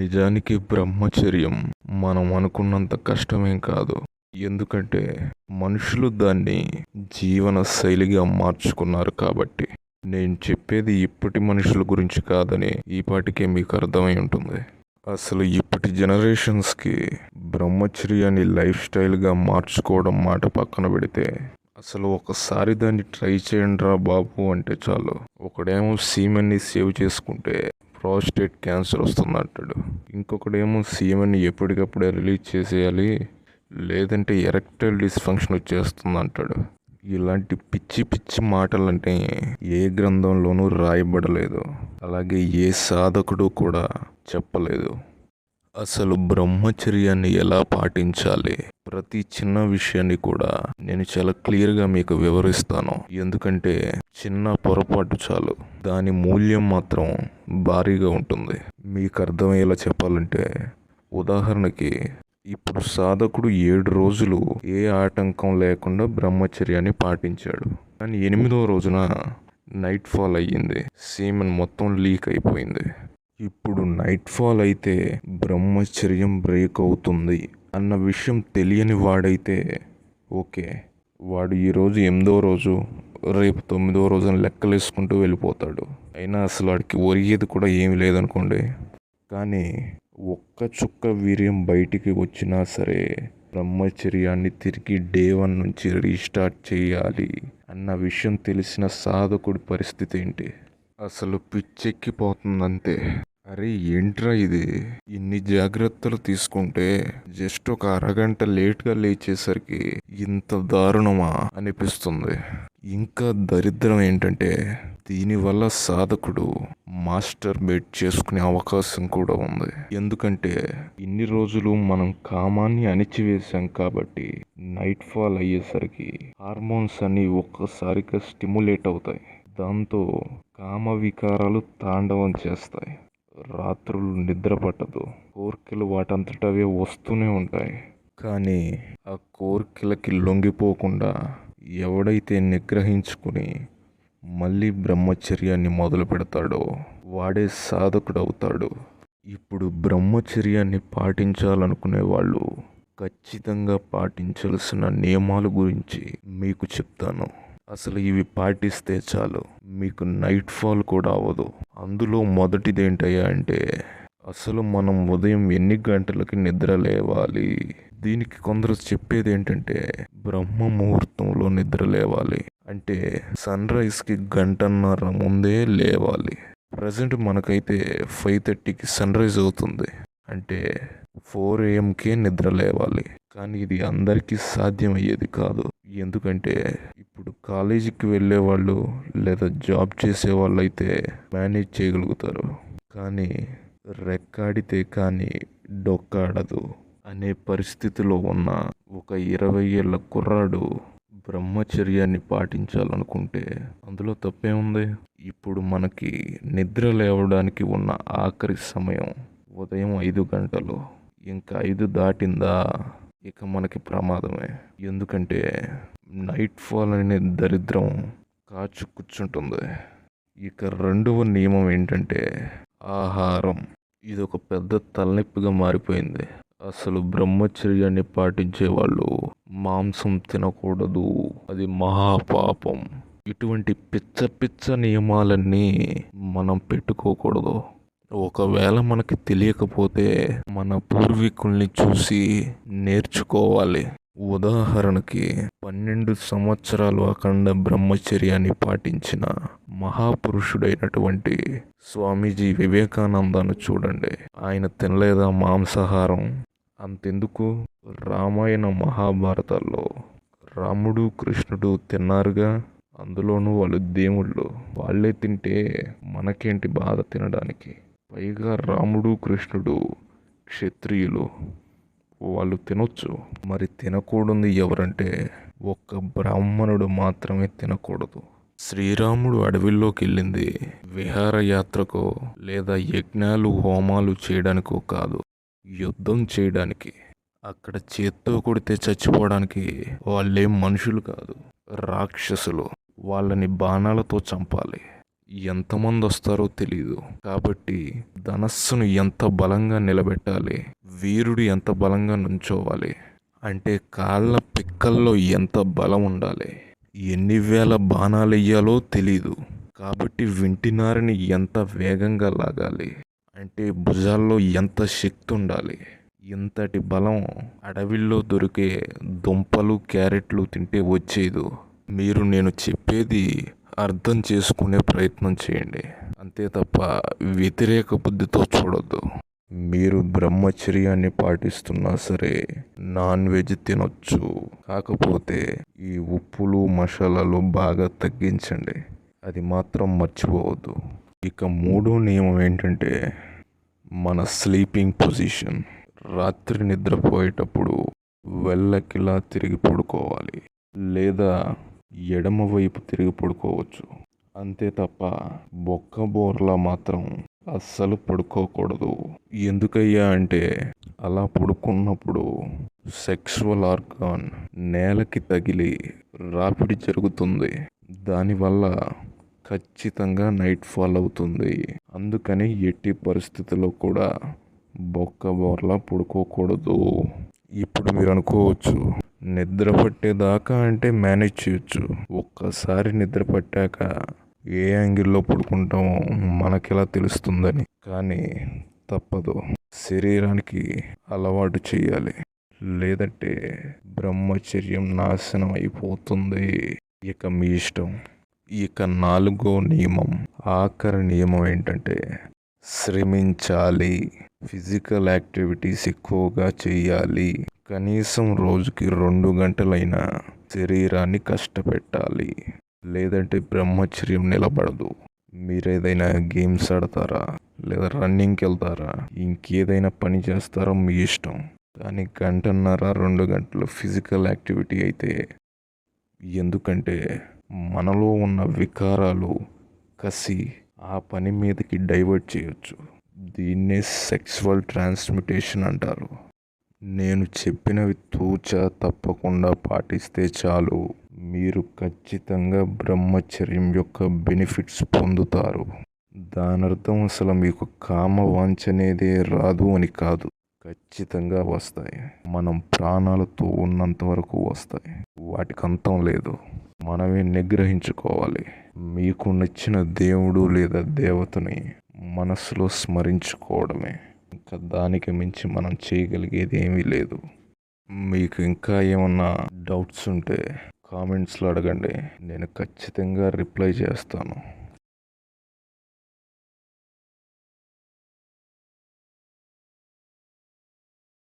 నిజానికి బ్రహ్మచర్యం. మనం అనుకున్నంత కష్టమేం కాదు. ఎందుకంటే మనుషులు దాన్ని జీవన శైలిగా మార్చుకున్నారు కాబట్టి. నేను చెప్పేది ఇప్పటి మనుషుల గురించి కాదని ఈపాటికే మీకు అర్థమై ఉంటుంది. అసలు ఇప్పటి జనరేషన్స్కి బ్రహ్మచర్యాన్ని లైఫ్ స్టైల్గా మార్చుకోవడం మాట పక్కన పెడితే అసలు ఒకసారి దాన్ని ట్రై చేయండి రా బాబు అంటే చాలు. ఒకడేమో సీమెన్ని సేవ్ చేసుకుంటే ప్రాస్టేట్ క్యాన్సర్ వస్తుంది అంటాడు ఇంకొకడేమో సీఎంని ఎప్పటికప్పుడే రిలీజ్ చేసేయాలి లేదంటే ఎరెక్టైల్ డిస్ఫంక్షన్ వచ్చేస్తుంది అంటాడు ఇలాంటి పిచ్చి పిచ్చి మాటలంటే ఏ గ్రంథంలోనూ రాయబడలేదు. అలాగే ఏ సాధకుడు కూడా చెప్పలేదు. అసలు బ్రహ్మచర్యాన్ని ఎలా పాటించాలి? ప్రతి చిన్న విషయాన్ని కూడా నేను చాలా క్లియర్గా మీకు వివరిస్తాను. ఎందుకంటే చిన్న పొరపాటు చాలు. దాని మూల్యం మాత్రం భారీగా ఉంటుంది. మీకు అర్థమయ్యేలా చెప్పాలంటే ఉదాహరణకి ఇప్పుడు సాధకుడు ఏడు రోజులు ఏ ఆటంకం లేకుండా బ్రహ్మచర్యాన్ని పాటించాడు. కానీ ఎనిమిదో రోజున నైట్ ఫాల్ అయ్యింది. సీమన్ మొత్తం లీక్ అయిపోయింది. ఇప్పుడు నైట్ ఫాల్ అయితే బ్రహ్మచర్యం బ్రేక్ అవుతుంది అన్న విషయం తెలియని వాడైతే ఓకే. వాడు ఈరోజు ఎనిమిదో రోజు రేపు తొమ్మిదో రోజున లెక్కలేసుకుంటూ వెళ్ళిపోతాడు. అయినా అసలు వాడికి ఒరిగేది కూడా ఏమీ లేదనుకోండి. కానీ ఒక్క చుక్క వీర్యం బయటికి వచ్చినా సరే బ్రహ్మచర్యాన్ని తిరిగి డే వన్ నుంచి రీస్టార్ట్ చేయాలి అన్న విషయం తెలిసిన సాధకుడి పరిస్థితి ఏంటి? అసలు పిచ్చెక్కిపోతుందంతే. అరే ఏంట్రా ఇది? ఇన్ని జాగ్రత్తలు తీసుకుంటే జస్ట్ ఒక అరగంట లేట్గా లేచేసరికి ఇంత దారుణమా అనిపిస్తుంది. ఇంకా దరిద్రం ఏంటంటే దీనివల్ల సాధకుడు మాస్టర్ బెడ్ చేసుకునే అవకాశం కూడా ఉంది. ఎందుకంటే ఇన్ని రోజులు మనం కామాన్ని అణిచివేశాం కాబట్టి నైట్ ఫాల్ అయ్యేసరికి హార్మోన్స్ అన్ని ఒక్కసారిగా స్టిములేట్ అవుతాయి. దాంతో కామ వికారాలు తాండవం చేస్తాయి. రాత్రులు నిద్ర పట్టదు. కోర్కెలు వాటంతటవే వస్తూనే ఉంటాయి. కానీ ఆ కోర్కెలకి లొంగిపోకుండా ఎవడైతే నిగ్రహించుకుని మళ్ళీ బ్రహ్మచర్యాన్ని మొదలు పెడతాడో వాడే సాధకుడవుతాడు. ఇప్పుడు బ్రహ్మచర్యాన్ని పాటించాలనుకునే వాళ్ళు ఖచ్చితంగా పాటించాల్సిన నియమాల గురించి మీకు చెప్తాను. అసలు ఇవి పాటిస్తే చాలు. మీకు నైట్ ఫాల్ కూడా అవ్వదు. అందులో మొదటిది ఏంటయ్యా అంటే అసలు మనం ఉదయం ఎన్ని గంటలకి నిద్ర లేవాలి? దీనికి కొందరు చెప్పేది ఏంటంటే బ్రహ్మ ముహూర్తంలో నిద్ర లేవాలి. అంటే సన్ రైజ్కి గంటన్నర ముందే లేవాలి. ప్రజెంట్ మనకైతే ఫైవ్ థర్టీకి సన్ రైజ్ అవుతుంది. అంటే ఫోర్ ఏఎంకే నిద్ర లేవాలి. కానీ ఇది అందరికీ సాధ్యమయ్యేది కాదు. ఎందుకంటే ఇప్పుడు కాలేజీకి వెళ్ళే వాళ్ళు లేదా జాబ్ చేసే వాళ్ళు అయితే మేనేజ్ చేయగలుగుతారు. కానీ రెక్కాడితే కానీ డొక్కాడదు అనే పరిస్థితిలో ఉన్న ఒక ఇరవై ఏళ్ళ కుర్రాడు బ్రహ్మచర్యాన్ని పాటించాలనుకుంటే అందులో తప్పేముంది? ఇప్పుడు మనకి నిద్ర లేవడానికి ఉన్న ఆఖరి సమయం ఉదయం ఐదు గంటలు. ఇంకా ఐదు దాటిందా? ఇక మనకి ప్రమాదమే. ఎందుకంటే నైట్ ఫాల్ అనే దరిద్రం కాచు కూర్చుంటుంది. ఇక రెండవ నియమం ఏంటంటే ఆహారం. ఇది ఒక పెద్ద తలనొప్పిగా మారిపోయింది. అసలు బ్రహ్మచర్యాన్ని పాటించే వాళ్ళు మాంసం తినకూడదు. అది మహాపాపం. ఇటువంటి పిచ్చ పిచ్చ నియమాలన్నీ మనం పెట్టుకోకూడదు. ఒకవేళ మనకి తెలియకపోతే మన పూర్వీకుల్ని చూసి నేర్చుకోవాలి. ఉదాహరణకి పన్నెండు సంవత్సరాలు అఖండ బ్రహ్మచర్యాన్ని పాటించిన మహాపురుషుడైనటువంటి స్వామీజీ వివేకానందను చూడండి. ఆయన తినలేదా మాంసాహారం? అంతెందుకు? రామాయణ మహాభారతాల్లో రాముడు కృష్ణుడు తిన్నారుగా? అందులోనూ వాళ్ళు దేవుళ్ళు. వాళ్ళే తింటే మనకేంటి బాధ తినడానికి? పైగా రాముడు కృష్ణుడు క్షత్రియులు వాళ్ళు తినొచ్చు. మరి తినకూడదు ఎవరంటే ఒక్క బ్రాహ్మణుడు మాత్రమే తినకూడదు. శ్రీరాముడు అడవిలోకి వెళ్ళింది విహారయాత్రకో లేదా యజ్ఞాలు హోమాలు చేయడానికో కాదు యుద్ధం చేయడానికి. అక్కడ చేత్తో కొడితే చచ్చిపోవడానికి వాళ్ళేం మనుషులు కాదు రాక్షసులు. వాళ్ళని బాణాలతో చంపాలి. ఎంతమంది వస్తారో తెలియదు కాబట్టి ధనస్సును ఎంత బలంగా నిలబెట్టాలి వీరుడు ఎంత బలంగా నుంచోవాలి అంటే కాళ్ళ పిక్కల్లో ఎంత బలం ఉండాలి ఎన్ని వేల బాణాలు వెయ్యాలో తెలీదు. కాబట్టి వింటినారిని ఎంత వేగంగా లాగాలి అంటే భుజాల్లో ఎంత శక్తి ఉండాలి ఇంతటి బలం అడవిలో దొరికే దుంపలు క్యారెట్లు తింటే వచ్చేదు. మీరు నేను చెప్పేది అర్థం చేసుకునే ప్రయత్నం చేయండి. అంతే తప్ప వ్యతిరేక బుద్ధితో చూడొద్దు. మీరు బ్రహ్మచర్యాన్ని పాటిస్తున్నా సరే నాన్ వెజ్ తినొచ్చు. కాకపోతే ఈ ఉప్పులు మసాలాలు బాగా తగ్గించండి. అది మాత్రం మర్చిపోవద్దు. ఇక మూడో నియమం ఏంటంటే మన స్లీపింగ్ పొజిషన్. రాత్రి నిద్రపోయేటప్పుడు వెళ్ళకిలా తిరిగి పడుకోవాలి. లేదా ఎడమవైపు తిరిగి పడుకోవచ్చు. అంతే తప్ప బొక్క బోర్లా మాత్రం అస్సలు పడుకోకూడదు. ఎందుకయ్యా అంటే అలా పడుకున్నప్పుడు సెక్సువల్ ఆర్గాన్ నేలకి తగిలి రాపిడి జరుగుతుంది. దానివల్ల ఖచ్చితంగా నైట్ ఫాల్ అవుతుంది. అందుకని ఎట్టి పరిస్థితుల్లో కూడా బొక్క బోర్లా పడుకోకూడదు. ఇప్పుడు మీరు అనుకోవచ్చు నిద్ర పట్టేదాకా అంటే మేనేజ్ చేయొచ్చు. ఒక్కసారి నిద్ర పట్టాక ఏ యాంగిల్లో పడుకుంటామో మనకెలా తెలుస్తుందని. కానీ తప్పదు. శరీరానికి అలవాటు చేయాలి. లేదంటే బ్రహ్మచర్యం నాశనం అయిపోతుంది. ఇక మీ ఇష్టం. ఇక నాలుగో నియమం. ఆఖరి నియమం ఏంటంటే శ్రమించాలి. ఫిజికల్ యాక్టివిటీస్ ఎక్కువగా చేయాలి. కనీసం రోజుకి రెండు గంటలైనా శరీరాన్ని కష్టపెట్టాలి. లేదంటే బ్రహ్మచర్యం నిలబడదు. మీరు ఏదైనా గేమ్స్ ఆడతారా? లేదా రన్నింగ్కి వెళ్తారా? ఇంకేదైనా పని చేస్తారో మీ ఇష్టం? కానీ గంటన్నర రెండు గంటలు ఫిజికల్ యాక్టివిటీ అయితే ఎందుకంటే మనలో ఉన్న వికారాలు కసి ఆ పని మీదకి డైవర్ట్ చేయొచ్చు. దీన్నే సెక్సువల్ ట్రాన్స్మిటేషన్ అంటారు. నేను చెప్పినవి తూచ తప్పకుండా పాటిస్తే చాలు. మీరు ఖచ్చితంగా బ్రహ్మచర్యం యొక్క బెనిఫిట్స్ పొందుతారు. దాని అర్థం అసలు మీకు కామ వాంచనేదే రాదు అని కాదు. ఖచ్చితంగా వస్తాయి. మనం ప్రాణాలతో ఉన్నంత వరకు వస్తాయి. వాటికి అంతం లేదు. మనమే నిగ్రహించుకోవాలి. మీకు నచ్చిన దేవుడు లేదా దేవతని మనసులో స్మరించుకోవడమే. ఇంకా దానికి మించి మనం చేయగలిగేది ఏమీ లేదు. మీకు ఇంకా ఏమన్నా డౌట్స్ ఉంటే కామెంట్స్లో అడగండి. నేను ఖచ్చితంగా రిప్లై చేస్తాను.